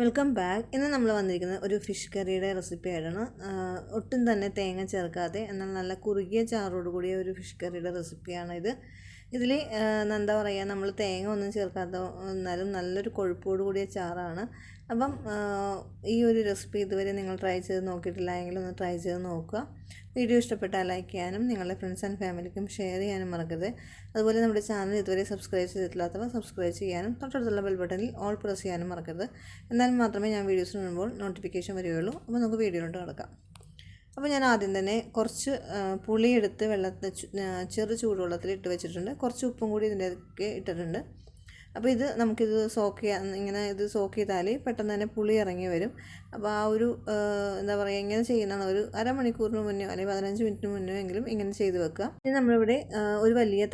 Welcome back ഇന്ന് നമ്മൾ വന്നിരിക്കുന്നത് ഒരു ഫിഷ് കറിയുടെ റെസിപ്പി ആയിട്ടാണ്. ഒട്ടും തന്നെ തേങ്ങ ചേർക്കാതെ എന്നാൽ നല്ല കുറുകിയ ചാറോട് കൂടിയ ഒരു ഫിഷ് കറിയുടെ റെസിപ്പിയാണ് ഇത്. ഇതിൽ എന്താ പറയുക നമ്മൾ തേങ്ങ ഒന്നും ചേർക്കാത്ത എന്നാലും നല്ലൊരു കൊഴുപ്പോട് കൂടിയ ചാറാണ്. അപ്പം ഈ ഒരു റെസിപ്പി ഇതുവരെ നിങ്ങൾ ട്രൈ ചെയ്ത് നോക്കിയിട്ടില്ല എങ്കിൽ ഒന്ന് ട്രൈ ചെയ്ത് നോക്കുക. വീഡിയോ ഇഷ്ടപ്പെട്ടാൽ ലൈക്ക് ചെയ്യാനും നിങ്ങളുടെ ഫ്രണ്ട്സ് ആൻഡ് ഫാമിലിക്കും ഷെയർ ചെയ്യാനും മറക്കരുത്. അതുപോലെ നമ്മുടെ ചാനൽ ഇതുവരെ സബ്സ്ക്രൈബ് ചെയ്തിട്ടില്ലാത്തവർ സബ്സ്ക്രൈബ് ചെയ്യാനും തൊട്ടടുത്തുള്ള ബെൽ ബട്ടണിൽ ഓൾ പ്രസ് ചെയ്യാനും മറക്കരുത്. എന്നാൽ മാത്രമേ ഞാൻ വീഡിയോസ് ഇടുമ്പോൾ നോട്ടിഫിക്കേഷൻ വരികയുള്ളൂ. അപ്പോൾ നമുക്ക് വീഡിയോയിലോട്ട് കിടക്കാം. അപ്പോൾ ഞാൻ ആദ്യം തന്നെ കുറച്ച് പുളിയെടുത്ത് വെള്ളത്തിൽ ചെറു ചൂടുവെള്ളത്തിൽ ഇട്ട് വെച്ചിട്ടുണ്ട്. കുറച്ച് ഉപ്പും കൂടി ഇതിന്റെയൊക്കെ ഇട്ടിട്ടുണ്ട്. അപ്പോൾ ഇത് നമുക്കിത് സോക്ക് ചെയ്യാൻ ഇങ്ങനെ ഇത് സോക്ക് ചെയ്താൽ പെട്ടെന്ന് തന്നെ പുളി ഇറങ്ങി വരും. അപ്പോൾ ആ ഒരു എന്താ പറയുക ഇങ്ങനെ ചെയ്യുന്നതാണ്. ഒരു അരമണിക്കൂറിന് മുന്നേ അല്ലെങ്കിൽ പതിനഞ്ച് മിനിറ്റിന് മുന്നേ എങ്കിലും ഇങ്ങനെ ചെയ്ത് വെക്കുക. ഇനി നമ്മളിവിടെ ഒരു വലിയ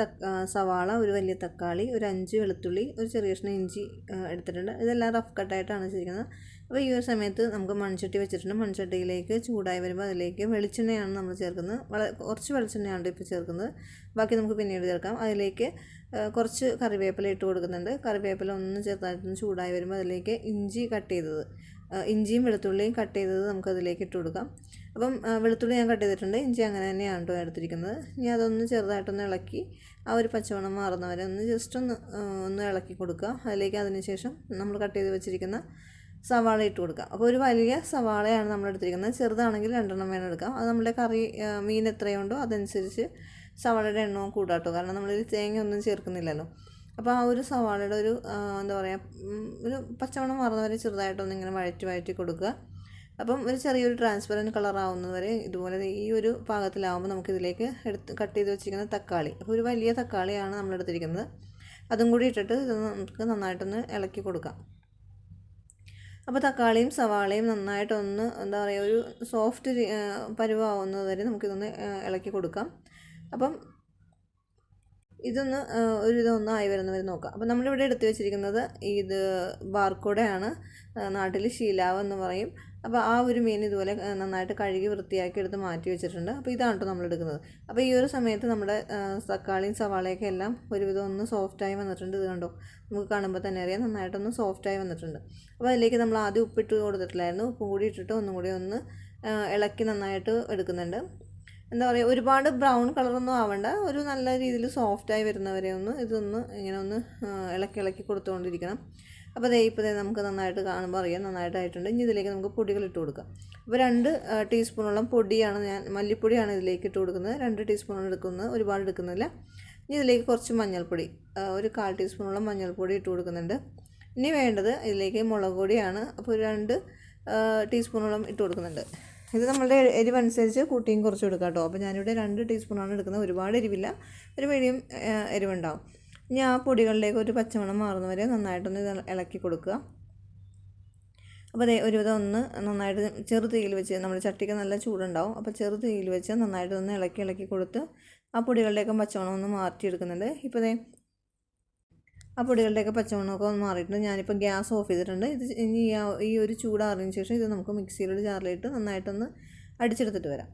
സവാള ഒരു വലിയ തക്കാളി ഒരു അഞ്ച് വെളുത്തുള്ളി ഒരു ചെറിയ കഷ്ണം ഇഞ്ചി എടുത്തിട്ടുണ്ട്. ഇതെല്ലാം റഫ് കട്ടായിട്ടാണ് ചെയ്തിരിക്കുന്നത് അപ്പോൾ ഈ ഒരു സമയത്ത് നമുക്ക് മൺചട്ടി വെച്ചിട്ടുണ്ട്. മൺചട്ടിയിലേക്ക് ചൂടായി വരുമ്പോൾ അതിലേക്ക് വെളിച്ചെണ്ണയാണ് നമ്മൾ ചേർക്കുന്നത്. വളരെ കുറച്ച് വെളിച്ചെണ്ണയാണ് ഇപ്പോൾ ചേർക്കുന്നത്. ബാക്കി നമുക്ക് പിന്നീട് ചേർക്കാം. അതിലേക്ക് കുറച്ച് കറിവേപ്പില ഇട്ട് കൊടുക്കുന്നുണ്ട്. കറിവേപ്പില ഒന്ന് ചേർത്താൽ ചൂടായി വരുമ്പോൾ അതിലേക്ക് ഇഞ്ചി കട്ട് ചെയ്തത്. ഇഞ്ചിയും വെളുത്തുള്ളിയും കട്ട് ചെയ്തത് നമുക്ക് അതിലേക്ക് ഇട്ട് കൊടുക്കാം. അപ്പം വെളുത്തുള്ളി ഞാൻ കട്ട് ചെയ്തിട്ടുണ്ട്. ഇഞ്ചി അങ്ങനെ തന്നെയാണ് കേട്ടോ എടുത്തിരിക്കുന്നത്. ഇനി അതൊന്ന് ചെറുതായിട്ടൊന്ന് ഇളക്കി ആ ഒരു പച്ചവണം മാറുന്നവരെ ഒന്ന് ജസ്റ്റ് ഒന്ന് ഒന്ന് ഇളക്കി കൊടുക്കുക. അതിലേക്ക് അതിന് ശേഷം നമ്മൾ കട്ട് ചെയ്ത് വെച്ചിരിക്കുന്ന സവാള ഇട്ട് കൊടുക്കാം അപ്പോൾ ഒരു വലിയ സവാളയാണ് നമ്മൾ എടുത്തിരിക്കുന്നത്. ചെറുതാണെങ്കിൽ രണ്ടെണ്ണം വേണം എടുക്കാം. അത് നമ്മുടെ കറി മീൻ എത്രയുണ്ടോ അതനുസരിച്ച് സവാളയുടെ എണ്ണവും കൂടാട്ടോ. കാരണം നമ്മളിൽ തേങ്ങ ഒന്നും ചേർക്കുന്നില്ലല്ലോ. അപ്പോൾ ആ ഒരു സവാളയുടെ ഒരു എന്താ പറയുക ഒരു പച്ചമണം മാറുന്നവരെ ചെറുതായിട്ടൊന്ന് ഇങ്ങനെ വഴറ്റി വഴറ്റി കൊടുക്കുക. അപ്പം ഒരു ചെറിയൊരു ട്രാൻസ്പെറന്റ് കളർ ആവുന്നവരെ ഇതുപോലെ ഈ ഒരു പാകത്തിലാവുമ്പോൾ നമുക്കിതിലേക്ക് എടുത്ത് കട്ട് ചെയ്ത് വെച്ചിരിക്കുന്ന തക്കാളി. അപ്പോൾ ഒരു വലിയ തക്കാളിയാണ് നമ്മൾ എടുത്തിരിക്കുന്നത്. അതും കൂടി ഇട്ടിട്ട് ഇത് നമുക്ക് നന്നായിട്ടൊന്ന് ഇളക്കി കൊടുക്കാം. അപ്പോൾ തക്കാളിയും സവാളയും നന്നായിട്ടൊന്ന് എന്താ പറയുക ഒരു സോഫ്റ്റ് പരുവാവുന്നത് വരെ നമുക്കിതൊന്ന് ഇളക്കി കൊടുക്കാം. അപ്പം ഇതൊന്ന് ഒരു ഇതൊന്ന് ആയി വരുന്ന വരെ നോക്കാം. അപ്പം നമ്മളിവിടെ എടുത്തു വെച്ചിരിക്കുന്നത് ഇത് ബാർക്കോടയാണ്. നാട്ടിൽ ശീലാവ് എന്ന് പറയും. അപ്പോൾ ആ ഒരു മീൻ ഇതുപോലെ നന്നായിട്ട് കഴുകി വൃത്തിയാക്കി എടുത്ത് മാറ്റി വെച്ചിട്ടുണ്ട്. അപ്പോൾ ഇതാണ് കേട്ടോ നമ്മൾ എടുക്കുന്നത്. അപ്പോൾ ഈ ഒരു സമയത്ത് നമ്മുടെ തക്കാളിയും സവാളയൊക്കെ എല്ലാം ഒരുവിധം ഒന്ന് സോഫ്റ്റായി വന്നിട്ടുണ്ട്. ഇത് കണ്ടോ? നമുക്ക് കാണുമ്പോൾ തന്നെ അറിയാം നന്നായിട്ടൊന്ന് സോഫ്റ്റായി വന്നിട്ടുണ്ട്. അപ്പോൾ അതിലേക്ക് നമ്മൾ ആദ്യം ഉപ്പിട്ട് കൊടുത്തിട്ടില്ലായിരുന്നു. ഉപ്പും കൂടി ഇട്ടിട്ട് ഒന്നും കൂടി ഒന്ന് ഇളക്കി നന്നായിട്ട് എടുക്കുന്നുണ്ട്. എന്താ പറയുക ഒരുപാട് ബ്രൗൺ കളറൊന്നും ആവണ്ട. ഒരു നല്ല രീതിയിൽ സോഫ്റ്റായി വരുന്നവരെ ഒന്ന് ഇതൊന്ന് ഇങ്ങനെ ഒന്ന് ഇളക്കി ഇളക്കി കൊടുത്തുകൊണ്ടിരിക്കണം. അപ്പോൾ ദേ ഇപ്പോൾ നമുക്ക് നന്നായിട്ട് കാണുമ്പോൾ അറിയാം നന്നായിട്ടായിട്ടുണ്ട്. ഇനി ഇതിലേക്ക് നമുക്ക് പൊടികൾ ഇട്ട് കൊടുക്കാം. അപ്പോൾ രണ്ട് ടീസ്പൂണോളം പൊടിയാണ് ഞാൻ മല്ലിപ്പൊടിയാണ് ഇതിലേക്ക് ഇട്ട് കൊടുക്കുന്നത്. രണ്ട് ടീസ്പൂണോളം എടുക്കുന്നത് ഒരുപാട് എടുക്കുന്നില്ല. ഇനി ഇതിലേക്ക് കുറച്ച് മഞ്ഞൾപ്പൊടി ഒരു കാൽ ടീസ്പൂണോളം മഞ്ഞൾപ്പൊടി ഇട്ട് കൊടുക്കുന്നുണ്ട്. ഇനി വേണ്ടത് ഇതിലേക്ക് മുളക് പൊടിയാണ്. അപ്പോൾ രണ്ട് ടീസ്പൂണോളം ഇട്ട് കൊടുക്കുന്നുണ്ട്. ഇത് നമ്മളുടെ എരിവനുസരിച്ച് കൂട്ടിയും കുറച്ച് കൊടുക്കാം കേട്ടോ. അപ്പോൾ ഞാനിവിടെ രണ്ട് ടീസ്പൂണാണ് എടുക്കുന്നത്. ഒരുപാട് എരിവില്ല. ഒരു മീഡിയം എരിവുണ്ടാവും. ഇനി ആ പൊടികളിലേക്ക് ഒരു പച്ചമണം മാറുന്നവരെ നന്നായിട്ടൊന്ന് ഇത് ഇളക്കി കൊടുക്കുക. അപ്പോൾ അതേ ഒരുവിധം ഒന്ന് നന്നായിട്ട് ചെറു തീയിൽ വെച്ച് നമ്മുടെ ചട്ടിക്ക് നല്ല ചൂടുണ്ടാവും. അപ്പോൾ ചെറു തീയിൽ വെച്ച് നന്നായിട്ട് ഒന്ന് ഇളക്കി ഇളക്കി കൊടുത്ത് ആ പൊടികളുടെയൊക്കെ പച്ചമണം ഒന്ന് മാറ്റിയെടുക്കുന്നുണ്ട്. ഇപ്പോൾ അതേ ആ പൊടികളുടെയൊക്കെ പച്ചമണമൊക്കെ ഒന്ന് മാറിയിട്ടുണ്ട്. ഞാനിപ്പോൾ ഗ്യാസ് ഓഫ് ചെയ്തിട്ടുണ്ട്. ഇത് ഇനി ഈ ഈ ഒരു ചൂടാറിയതിന് ശേഷം ഇത് നമുക്ക് മിക്സിയിലൊരു ജാറിലിട്ട് നന്നായിട്ടൊന്ന് അടിച്ചെടുത്തിട്ട് വരാം.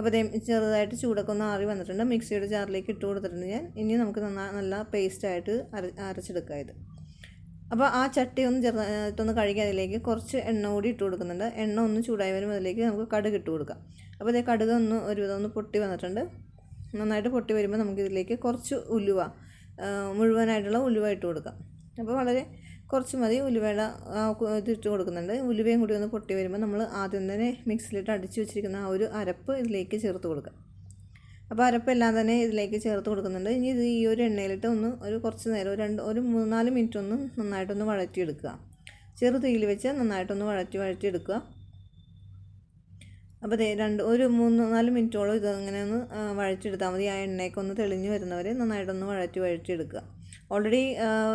അപ്പോൾ ചെറുതായിട്ട് ചൂടൊക്കെ ഒന്ന് ആറി വന്നിട്ടുണ്ട്. മിക്സിയുടെ ജാറിലേക്ക് ഇട്ട് കൊടുത്തിട്ടുണ്ട് ഞാൻ. ഇനി നമുക്ക് നന്നാ നല്ല പേസ്റ്റായിട്ട് അര അരച്ചെടുക്കുക ഇത് അപ്പോൾ ആ ചട്ടി ഒന്ന് ചെറുതായിട്ടൊന്ന് കഴുകി അതിലേക്ക് കുറച്ച് എണ്ണ കൂടി ഇട്ട് കൊടുക്കുന്നുണ്ട്. എണ്ണ ഒന്ന് ചൂടായി വരുമ്പോൾ അതിലേക്ക് നമുക്ക് കടുക് ഇട്ട് കൊടുക്കാം. അപ്പോൾ ഇതേ കടുക് ഒന്ന് ഒരുവിധം ഒന്ന് പൊട്ടി വന്നിട്ടുണ്ട്. നന്നായിട്ട് പൊട്ടി വരുമ്പോൾ നമുക്കിതിലേക്ക് കുറച്ച് ഉലുവ മുഴുവനായിട്ടുള്ള ഉലുവ ഇട്ട് കൊടുക്കാം. അപ്പോൾ വളരെ കുറച്ച് മതി ഉലുവയുടെ ഇത് കൊടുക്കുന്നുണ്ട്. ഉലുവയും കൂടി ഒന്ന് പൊട്ടി വരുമ്പോൾ നമ്മൾ ആദ്യം തന്നെ മിക്സിലിട്ട് അടിച്ചു വെച്ചിരിക്കുന്ന ആ ഒരു അരപ്പ് ഇതിലേക്ക് ചേർത്ത് കൊടുക്കാം അപ്പോൾ അരപ്പെല്ലാം തന്നെ ഇതിലേക്ക് ചേർത്ത് കൊടുക്കുന്നുണ്ട്. ഇനി ഇത് ഈ ഒരു എണ്ണയിലിട്ട് ഒന്ന് ഒരു കുറച്ച് നേരം ഒരു രണ്ട് ഒരു മൂന്നാൽ മിനിറ്റ് ഒന്ന് നന്നായിട്ടൊന്ന് വഴറ്റിയെടുക്കുക. ചെറു തീയിൽ വെച്ച് നന്നായിട്ടൊന്ന് വഴറ്റി വഴറ്റിയെടുക്കുക. അപ്പോൾ ദേ രണ്ട് ഒരു മൂന്ന് നാല് മിനിറ്റോളം ഇത് അങ്ങനെ ഒന്ന് വഴറ്റിയെടുത്താൽ മതി. ആ എണ്ണയൊക്കെ ഒന്ന് തെളിഞ്ഞ് വരുന്നവരെ നന്നായിട്ടൊന്ന് വഴറ്റി വഴറ്റിയെടുക്കുക. ഓൾറെഡി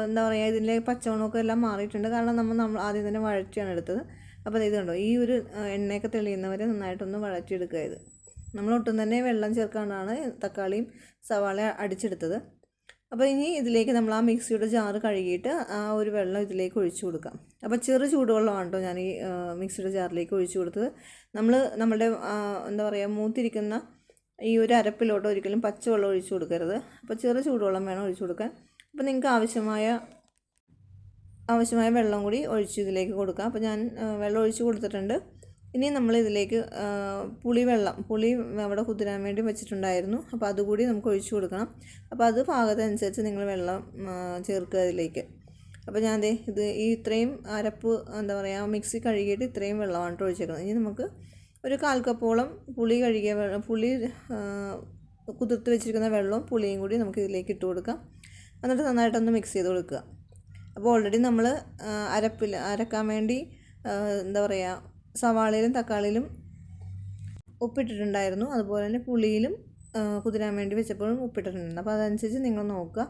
എന്താ പറയുക ഇതിന്റെ പച്ചമണമൊക്കെ എല്ലാം മാറിയിട്ടുണ്ട്. കാരണം നമ്മൾ നമ്മൾ ആദ്യം തന്നെ വഴറ്റിയാണ് എടുത്തത്. അപ്പോൾ ഇത് കണ്ടോ ഈ ഒരു എണ്ണയൊക്കെ തെളിയുന്നവരെ നന്നായിട്ടൊന്ന് വഴറ്റിയെടുക്കുക ഇത്. നമ്മൾ ഒട്ടും തന്നെ വെള്ളം ചേർക്കാണ്ടാണ് തക്കാളിയും സവാള അടിച്ചെടുത്തത്. അപ്പോൾ ഇനി ഇതിലേക്ക് നമ്മൾ ആ മിക്സിയുടെ ജാറ് കഴുകിയിട്ട് ആ ഒരു വെള്ളം ഇതിലേക്ക് ഒഴിച്ചു കൊടുക്കാം. അപ്പോൾ ചെറു ചൂടുവെള്ളമാണ് കേട്ടോ ഞാൻ ഈ മിക്സിയുടെ ജാറിലേക്ക് ഒഴിച്ചു കൊടുത്തത്. നമ്മൾ നമ്മുടെ എന്താ പറയുക മൂത്തിരിക്കുന്ന ഈ ഒരു അരപ്പിലോട്ട് ഒരിക്കലും പച്ചവെള്ളം ഒഴിച്ചു കൊടുക്കരുത്. അപ്പോൾ ചെറു ചൂടുവെള്ളം വേണം ഒഴിച്ചു കൊടുക്കാൻ. അപ്പോൾ നിങ്ങൾക്ക് ആവശ്യമായ ആവശ്യമായ വെള്ളം കൂടി ഒഴിച്ച് ഇതിലേക്ക് കൊടുക്കാം. അപ്പോൾ ഞാൻ വെള്ളം ഒഴിച്ച് കൊടുത്തിട്ടുണ്ട്. ഇനി നമ്മൾ ഇതിലേക്ക് പുളി വെള്ളം പുളി അവിടെ കുതിരാൻ വേണ്ടി വെച്ചിട്ടുണ്ടായിരുന്നു. അപ്പോൾ അതുകൂടി നമുക്ക് ഒഴിച്ചു കൊടുക്കണം. അപ്പോൾ അത് ഭാഗത്തനുസരിച്ച് നിങ്ങൾ വെള്ളം ചേർക്കുക അതിലേക്ക്. അപ്പോൾ ഞാൻ ദേ ഇത് ഈ ഇത്രയും അരപ്പ് എന്താ പറയുക മിക്സി കഴുകിയിട്ട് ഇത്രയും വെള്ളമാണ് ഒഴിച്ചേക്കുന്നത്. ഇനി നമുക്ക് ഒരു കാൽ കപ്പോളം പുളി കഴുകിയ വെള്ളം പുളി കുതിർത്ത് വെച്ചിരിക്കുന്ന വെള്ളവും പുളിയും കൂടി നമുക്ക് ഇതിലേക്ക് ഇട്ട് കൊടുക്കാം. എന്നിട്ട് നന്നായിട്ടൊന്ന് മിക്സ് ചെയ്ത് കൊടുക്കുക. അപ്പോൾ ഓൾറെഡി നമ്മൾ അരപ്പിൽ അരക്കാൻ വേണ്ടി എന്താ പറയുക സവാളയിലും തക്കാളിയിലും ഉപ്പിട്ടിട്ടുണ്ടായിരുന്നു. അതുപോലെ തന്നെ പുളിയിലും കുതിരാൻ വേണ്ടി വെച്ചപ്പോഴും ഉപ്പിട്ടിട്ടുണ്ട്. അപ്പോൾ അതനുസരിച്ച് നിങ്ങൾ നോക്കുക.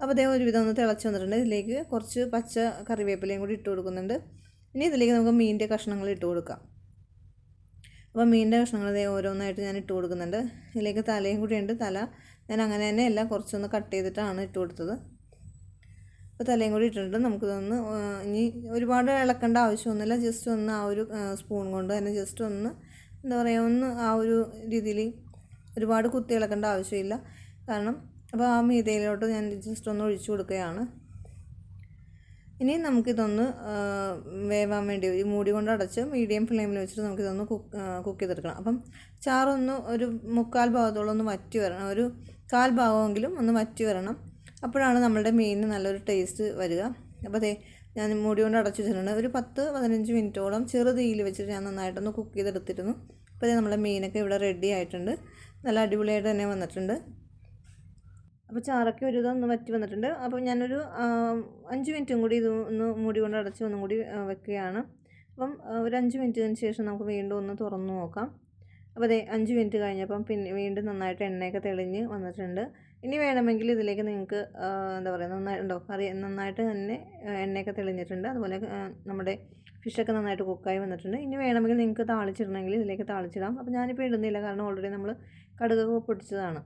അപ്പോൾ അതേ ഒരുവിധം ഒന്ന് തിളച്ച് വന്നിട്ടുണ്ട്. ഇതിലേക്ക് കുറച്ച് പച്ച കറിവേപ്പിലയും കൂടി ഇട്ട് കൊടുക്കുന്നുണ്ട്. ഇനി ഇതിലേക്ക് നമുക്ക് മീനിന്റെ കഷ്ണങ്ങൾ ഇട്ട് കൊടുക്കാം. അപ്പോൾ മീനിന്റെ കഷ്ണങ്ങൾ ഇതേ ഓരോന്നായിട്ട് ഞാൻ ഇട്ട് കൊടുക്കുന്നുണ്ട്. ഇതിലേക്ക് തലയും കൂടി ഉണ്ട്. തല ഞാൻ അങ്ങനെ തന്നെ എല്ലാം കുറച്ചൊന്ന് കട്ട് ചെയ്തിട്ടാണ് ഇട്ട് കൊടുത്തത്. അപ്പോൾ തലയും കൂടി ഇട്ടിട്ടുണ്ട്. നമുക്കിതൊന്ന് ഇനി ഒരുപാട് ഇളക്കേണ്ട ആവശ്യമൊന്നുമില്ല. ജസ്റ്റ് ഒന്ന് ആ ഒരു സ്പൂൺ കൊണ്ട് തന്നെ ജസ്റ്റ് ഒന്ന് എന്താ പറയുക ഒന്ന് ആ ഒരു രീതിയിൽ ഒരുപാട് കുത്തി ഇളക്കേണ്ട ആവശ്യമില്ല. കാരണം അപ്പോൾ ആ മീതയിലോട്ട് ഞാൻ ജസ്റ്റ് ഒന്ന് ഒഴിച്ചു കൊടുക്കുകയാണ്. ഇനി നമുക്കിതൊന്ന് വേവാൻ വേണ്ടി ഈ മൂടി കൊണ്ട് അടച്ച് മീഡിയം ഫ്ലെയിമിൽ വെച്ചിട്ട് നമുക്കിതൊന്ന് കുക്ക് കുക്ക് ചെയ്തെടുക്കണം. അപ്പം ചാറൊന്ന് ഒരു മുക്കാൽ ഭാഗത്തോളം ഒന്ന് വറ്റി വരണം. ഒരു കാൽ ഭാഗമെങ്കിലും ഒന്ന് വറ്റി വരണം. അപ്പോഴാണ് നമ്മളുടെ മീനിന് നല്ലൊരു ടേസ്റ്റ് വരിക. അപ്പോൾ അതെ ഞാൻ മൂടി കൊണ്ട് അടച്ചു വെച്ചിട്ടുണ്ട്. ഒരു പത്ത് പതിനഞ്ച് മിനിറ്റോളം ചെറു തീയിൽ വെച്ചിട്ട് ഞാൻ നന്നായിട്ടൊന്ന് കുക്ക് ചെയ്തെടുത്തിരുന്നു. അപ്പോൾ നമ്മുടെ മീനൊക്കെ ഇവിടെ റെഡി ആയിട്ടുണ്ട്. നല്ല അടിപൊളിയായിട്ട് തന്നെ വന്നിട്ടുണ്ട്. അപ്പോൾ ചാറൊക്കെ ഒരു ഇതൊന്ന് വറ്റി വന്നിട്ടുണ്ട്. അപ്പോൾ ഞാനൊരു അഞ്ച് മിനിറ്റും കൂടി ഇത് ഒന്ന് മൂടി കൊണ്ട് അടച്ച് ഒന്നും കൂടി വെക്കുകയാണ്. അപ്പം ഒരു അഞ്ച് മിനിറ്റിന് ശേഷം നമുക്ക് വീണ്ടും ഒന്ന് തുറന്നു നോക്കാം. അപ്പോൾ അതെ അഞ്ച് മിനിറ്റ് കഴിഞ്ഞപ്പം പിന്നെ വീണ്ടും നന്നായിട്ട് എണ്ണയൊക്കെ തെളിഞ്ഞ് വന്നിട്ടുണ്ട്. ഇനി വേണമെങ്കിൽ ഇതിലേക്ക് നിങ്ങൾക്ക് എന്താ പറയുക നന്നായിട്ടുണ്ടോ കറി നന്നായിട്ട് തന്നെ എണ്ണയൊക്കെ തെളിഞ്ഞിട്ടുണ്ട്. അതുപോലെ നമ്മുടെ ഫിഷൊക്കെ നന്നായിട്ട് കുക്കായി വന്നിട്ടുണ്ട്. ഇനി വേണമെങ്കിൽ നിങ്ങൾക്ക് താളിച്ചിടണമെങ്കിൽ ഇതിലേക്ക് താളിച്ചിടാം. അപ്പോൾ ഞാനിപ്പോൾ ഇടുന്നില്ല. കാരണം ഓൾറെഡി നമ്മൾ കടുകൊക്കെ പൊടിച്ചതാണ്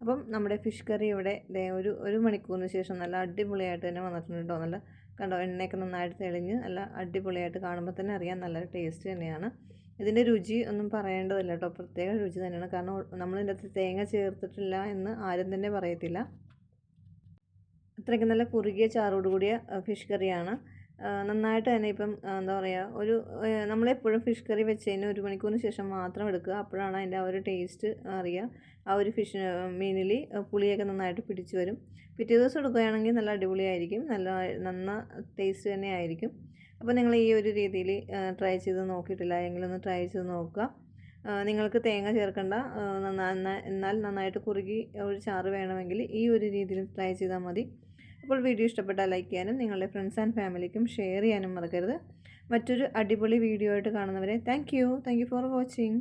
അപ്പം നമ്മുടെ ഫിഷ് കറി ഇവിടെ ഒരു ഒരു മണിക്കൂറിന് ശേഷം നല്ല അടിപൊളിയായിട്ട് തന്നെ വന്നിട്ടുണ്ട്? കേട്ടോ നല്ല കണ്ടോ? എണ്ണയൊക്കെ നന്നായിട്ട് തെളിഞ്ഞ് നല്ല അടിപൊളിയായിട്ട് കാണുമ്പോൾ തന്നെ അറിയാം നല്ല ടേസ്റ്റ് തന്നെയാണ്. ഇതിന്റെ രുചി ഒന്നും പറയേണ്ടതില്ല കേട്ടോ. പ്രത്യേക രുചി തന്നെയാണ്. കാരണം നമ്മൾ ഇതിന്റെ അകത്ത് തേങ്ങ ചേർത്തിട്ടില്ല എന്ന് ആരും തന്നെ പറയത്തില്ല. അത്രയ്ക്ക് നല്ല കുറുകിയ ചാറോട് കൂടിയ ഫിഷ് കറിയാണ്. നന്നായിട്ട് തന്നെ ഇപ്പം എന്താ പറയുക ഒരു നമ്മളെപ്പോഴും ഫിഷ് കറി വെച്ചതിന് ഒരു മണിക്കൂറിന് ശേഷം മാത്രം എടുക്കുക. അപ്പോഴാണ് അതിന്റെ ആ ഒരു ടേസ്റ്റ് അറിയുക. ആ ഒരു ഫിഷ് മീനിൽ പുളിയൊക്കെ നന്നായിട്ട് പിടിച്ച് വരും. പിറ്റേ ദിവസം എടുക്കുകയാണെങ്കിൽ നല്ല അടിപൊളിയായിരിക്കും. നല്ല നന്ന ടേസ്റ്റ് തന്നെ ആയിരിക്കും. അപ്പോൾ നിങ്ങൾ ഈ ഒരു രീതിയിൽ ട്രൈ ചെയ്ത് നോക്കിയിട്ടില്ല. എങ്കിലൊന്ന് ട്രൈ ചെയ്ത് നോക്കുക. നിങ്ങൾക്ക് തേങ്ങ ചേർക്കേണ്ട. എന്നാൽ നന്നായിട്ട് കുറുകി ഒരു ചാറ് വേണമെങ്കിൽ ഈ ഒരു രീതിയിൽ ട്രൈ ചെയ്താൽ മതി. അപ്പോൾ വീഡിയോ ഇഷ്ടപ്പെട്ടാൽ ലൈക്ക് ചെയ്യാനും നിങ്ങളുടെ ഫ്രണ്ട്സ് ആൻഡ് ഫാമിലിക്കും ഷെയർ ചെയ്യാനും മറക്കരുത്. മറ്റൊരു അടിപൊളി വീഡിയോ ആയിട്ട് കാണുന്നവരെ thank you thank you for watching